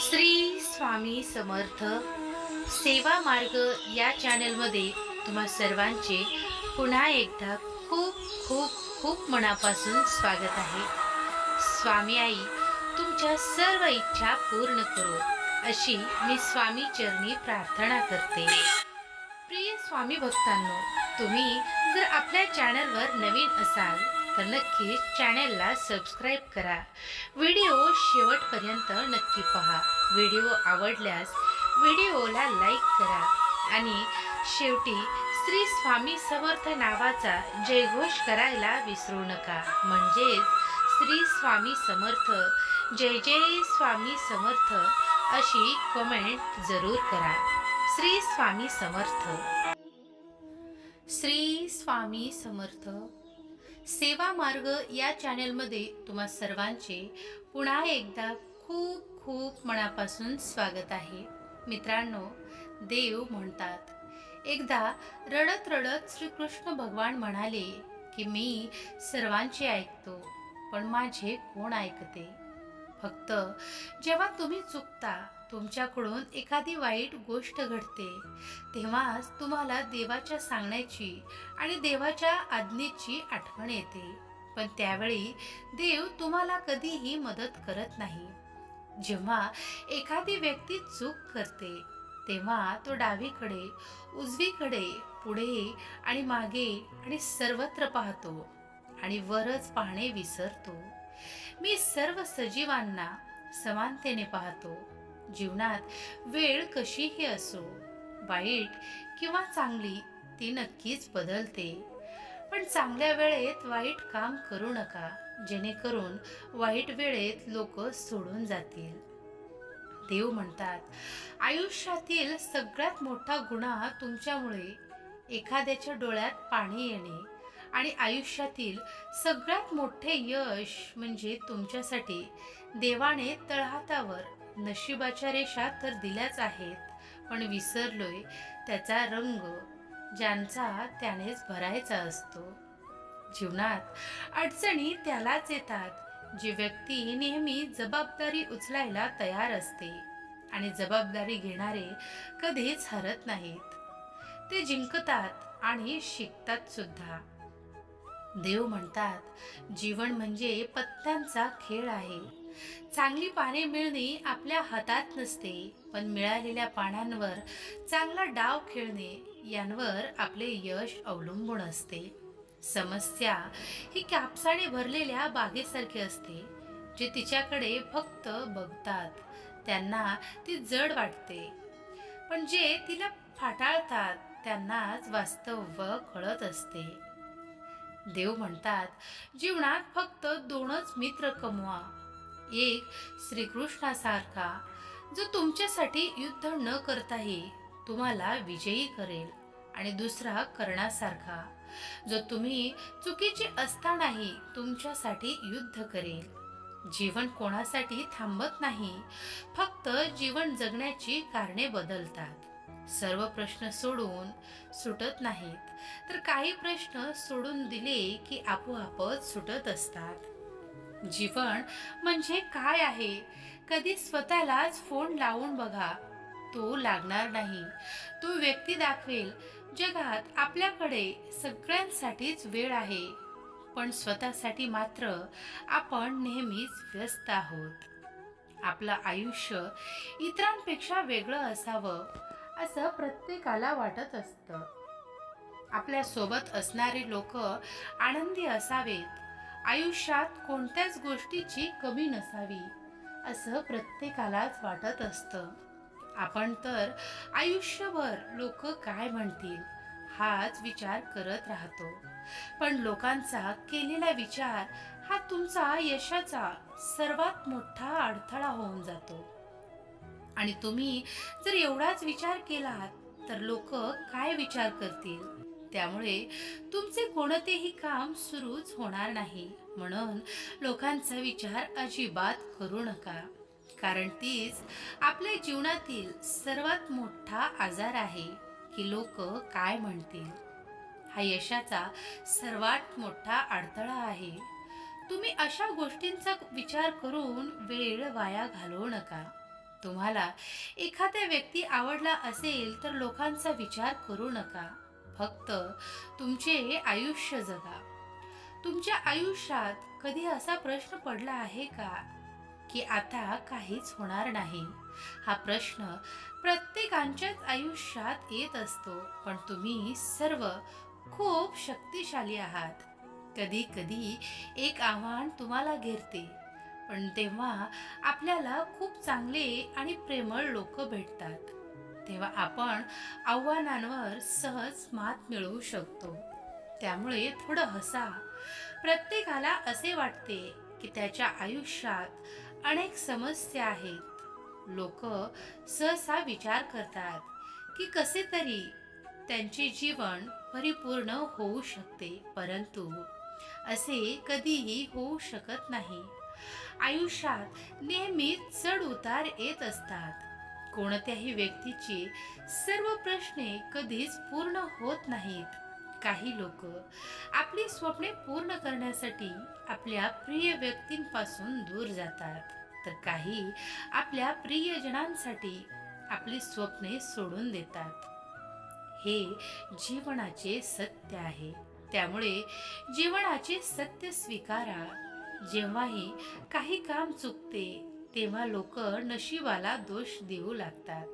श्री स्वामी समर्थ सेवा मार्ग या चॅनलमध्ये तुम्हा सर्वांचे पुन्हा एकदा खूप खूप खूप मनापासून स्वागत आहे. स्वामी आई तुमच्या सर्व इच्छा पूर्ण करो अशी मी स्वामी चरणी प्रार्थना करते. प्रिय स्वामी भक्तांनो तुम्ही जर आपल्या चॅनलवर नवीन असाल तर नक्कीच चॅनलला सबस्क्राईब करा. व्हिडिओ शेवटपर्यंत नक्की पहा. व्हिडिओ आवडल्यास व्हिडिओला लाईक करा. आणि शेवटी श्री स्वामी समर्थ नावाचा जयघोष करायला विसरू नका. म्हणजेच श्री स्वामी समर्थ जय जय स्वामी समर्थ अशी कमेंट जरूर करा. श्री स्वामी समर्थ. श्री स्वामी समर्थ. सेवा मार्ग या चॅनलमध्ये तुम्हा सर्वांचे पुन्हा एकदा खूप खूप मनापासून स्वागत आहे. मित्रांनो देव म्हणतात एकदा रडत रडत श्रीकृष्ण भगवान म्हणाले की मी सर्वांचे ऐकतो पण माझे कोण ऐकते? फक्त जेव्हा तुम्ही चुकता तुमच्याकडून एखादी वाईट गोष्ट घडते तेव्हाच तुम्हाला देवाच्या सांगण्याची आणि देवाच्या आज्ञेची आठवण येते. पण त्यावेळी देव तुम्हाला कधीही मदत करत नाही. जेव्हा एखादी व्यक्ती चूक करते तेव्हा तो डावीकडे उजवीकडे पुढे आणि मागे आणि सर्वत्र पाहतो आणि वरच पाहणे विसरतो. मी सर्व सजीवांना समानतेने पाहतो. जीवनात वेळ कशीही असो वाईट किंवा चांगली ती नक्कीच बदलते. पण चांगल्या वेळेत वाईट काम करू नका जेणेकरून वाईट वेळेत लोक सोडून जातील. देव म्हणतात आयुष्यातील सगळ्यात मोठा गुन्हा तुमच्यामुळे एखाद्याच्या डोळ्यात पाणी येणे आणि आयुष्यातील सगळ्यात मोठे यश म्हणजे तुमच्यासाठी देवाने तळहातावर नशिबाच्या रेषा तर दिल्याच आहेत पण विसरलोय त्याचा रंग ज्यांचा त्यानेच भरायचा असतो. जीवनात अडचणी त्यालाच येतात जी व्यक्ती नेहमी जबाबदारी उचलायला तयार असते आणि जबाबदारी घेणारे कधीच हरत नाहीत. ते जिंकतात आणि शिकतात सुद्धा. देव म्हणतात जीवन म्हणजे पत्त्यांचा खेळ आहे. चांगली पाने मिळणे आपल्या हातात नसते पण मिळालेल्या पानांवर चांगला डाव खेळणे यांवर आपले यश अवलंबून असते. समस्या ही कापसाने भरलेल्या बागेसारखी असते जे तिच्याकडे फक्त बघतात. त्यांना ती जड वाटते. पण जे तिला फाटाळतात त्यांनाच वास्तव कळत असते. देव म्हणतात जीवनात फक्त दोनच मित्र कमवा एक श्रीकृष्णासारखा जो तुमच्यासाठी युद्ध न करताही तुम्हाला विजयी करेल आणि दुसरा कर्णासारखा जो तुम्ही चुकीचे असतानाही तुमच्यासाठी युद्ध करेल. जीवन कोणासाठी थांबत नाही फक्त जीवन जगण्याची कारणे बदलतात. सर्व प्रश्न सोडून सुटत नाहीत तर काही प्रश्न सोडून दिले की आपोआपच सुटत असतात. जीवन म्हणजे काय आहे? कधी स्वतःलाच फोन लावून बघा. तो लागणार नाही. तो व्यक्ती दाखवेल. जगात आपल्याकडे सगळ्यांसाठीच वेळ आहे. पण स्वतःसाठी मात्र आपण नेहमीच व्यस्त आहोत. आपलं आयुष्य इतरांपेक्षा वेगळं असावं असं प्रत्येकाला वाटत असतं. आपल्यासोबत असणारे लोक आनंदी असावेत. आयुष्यात कोणत्याच गोष्टीची कमी नसावी असं प्रत्येकालाच वाटत असतं. आपण तर आयुष्यभर लोक काय म्हणतील हाच विचार करत राहतो. पण लोकांचा केलेला विचार हा तुमचा यशाचा सर्वात मोठा अडथळा होऊन जातो. आणि तुम्ही जर एवढाच विचार केलात तर लोक काय विचार करतील? त्यामुळे तुमचे कोणतेही काम सुरूच होणार नाही. म्हणून लोकांचा विचार अजिबात करू नका. कारण तीच आपल्या जीवनातील सर्वात मोठा आजार आहे की लोक काय म्हणतील? हा यशाचा सर्वात मोठा अडथळा आहे. तुम्ही अशा गोष्टींचा विचार करून वेळ वाया घालवू नका. तुम्हाला एखाद्या व्यक्ती आवडला असेल तर लोकांचा विचार करू नका. फक्त तुमचे आयुष्य जगा. तुमच्या आयुष्यात कधी असा प्रश्न पडला आहे का की आता काहीच होणार नाही? हा प्रश्न प्रत्येकांच्याच आयुष्यात येत असतो पण तुम्ही सर्व खूप शक्तिशाली आहात. कधी कधी एक आव्हान तुम्हाला घेरते पण तेव्हा आपल्याला खूप चांगले आणि प्रेमळ लोक भेटतात. तेव्हा आपण आव्हानांवर सहज मात मिळवू शकतो. त्यामुळे थोडं हसा. प्रत्येकाला असे वाटते की त्याच्या आयुष्यात अनेक समस्या आहेत. लोक सहसा विचार करतात की कसे तरी त्यांचे जीवन परिपूर्ण होऊ शकते परंतु असे कधीही होऊ शकत नाही. आयुष्यात नेहमीच चढ उतार येत असतात. कोणत्याही व्यक्तीची सर्व प्रश्ने कधीच पूर्ण होत नाहीत. काही लोक आपली स्वप्ने पूर्ण करण्यासाठी आपल्या प्रिय व्यक्तींपासून दूर जातात. तर काही आपल्या प्रियजनांसाठी आपली स्वप्ने सोडून देतात. हे जीवनाचे सत्य आहे. त्यामुळे जीवनाचे सत्य स्वीकारा. जेव्हाही काही काम चुकते तेव्हा लोक नशिबाला दोष देऊ लागतात.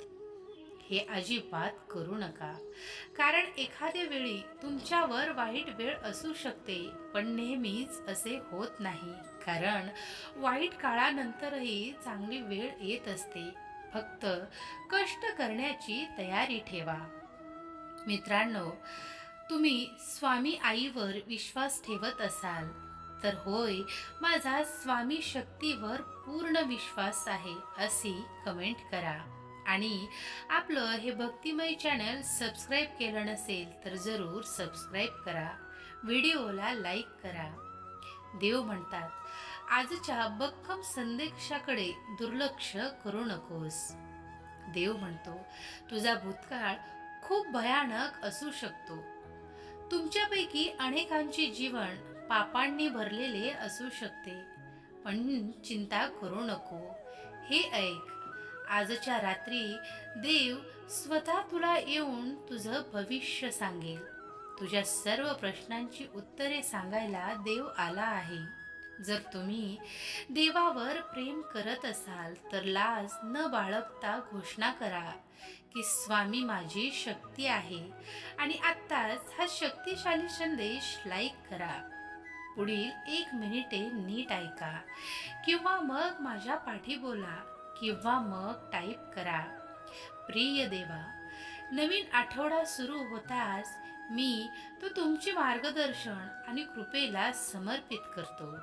हे अजिबात करू नका. कारण एखाद्या वेळी तुमच्यावर वाईट वेळ असू शकते पण नेहमीच असे होत नाही. कारण वाईट काळानंतरही चांगली वेळ येत असते. फक्त कष्ट करण्याची तयारी ठेवा. मित्रांनो तुम्ही स्वामी आईवर विश्वास ठेवत असाल. तर होय माझा स्वामी शक्तीवर पूर्ण विश्वास आहे अशी कमेंट करा. आणि आपलं हे भक्तिमय चॅनल सबस्क्राईब केलं नसेल तर जरूर सबस्क्राईब करा. व्हिडिओला लाईक करा. देव म्हणतात आजच्या बक्कम संदेशाकडे दुर्लक्ष करू नकोस. देव म्हणतो तुझा भूतकाळ खूप भयानक असू शकतो. तुमच्यापैकी अनेकांचे जीवन पापांनी भरलेले असू शकते. पण चिंता करू नको. हे ऐक. आजच्या रात्री देव स्वतः तुला येऊन तुझं भविष्य सांगेल. तुझ्या सर्व प्रश्नांची उत्तरे सांगायला देव आला आहे. जर तुम्ही देवावर प्रेम करत असाल तर लाज न बाळगता घोषणा करा की स्वामी माझी शक्ती आहे. आणि आत्ताच हा शक्तिशाली संदेश लाईक करा. पुढील एक मिनिटे नीट ऐका. किंवा मग माझ्या पाठी बोला किंवा मग टाईप करा. प्रिय देवा नवीन आठवडा सुरू होताच मी तो तुमचे मार्गदर्शन आणि कृपेला समर्पित करतो.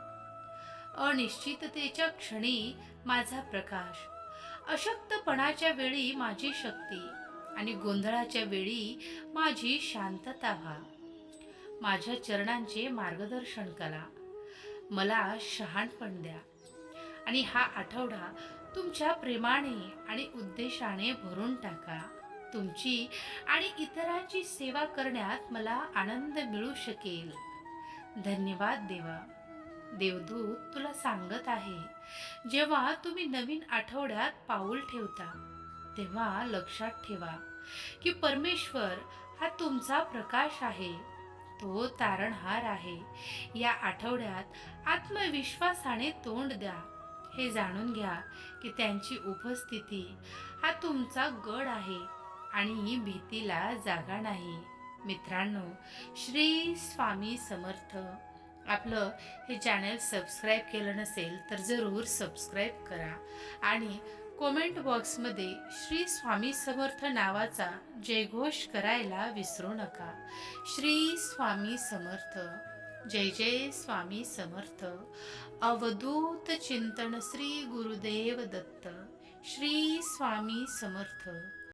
अनिश्चिततेच्या क्षणी माझा प्रकाश अशक्तपणाच्या वेळी माझी शक्ती आणि गोंधळाच्या वेळी माझी शांतता व्हा. माझ्या चरणांचे मार्गदर्शन करा. मला शहाणपण द्या. आणि हा आठवडा तुमच्या प्रेमाने आणि उद्देशाने भरून टाका. तुमची आणि इतरांची सेवा करण्यात मला आनंद मिळू शकेल. धन्यवाद देवा. देवदूत तुला सांगत आहे जेव्हा तुम्ही नवीन आठवड्यात पाऊल ठेवता तेव्हा लक्षात ठेवा की परमेश्वर हा तुमचा प्रकाश आहे. तो तारणहार आहे. या आठवड्यात आत्मविश्वासाने तोंड द्या. हे जाणून घ्या की त्यांची उपस्थिती हा तुमचा गड आहे आणि भीतीला जागा नाही. मित्रांनो श्री स्वामी समर्थ. आपलं हे चॅनल सबस्क्राईब केलं नसेल तर जरूर सबस्क्राईब करा आणि कॉमेंट बॉक्समध्ये श्री स्वामी समर्थ नावाचा जयघोष करायला विसरू नका. श्री स्वामी समर्थ. जय जय स्वामी समर्थ. अवधूत चिंतन श्री गुरुदेव दत्त. श्री स्वामी समर्थ.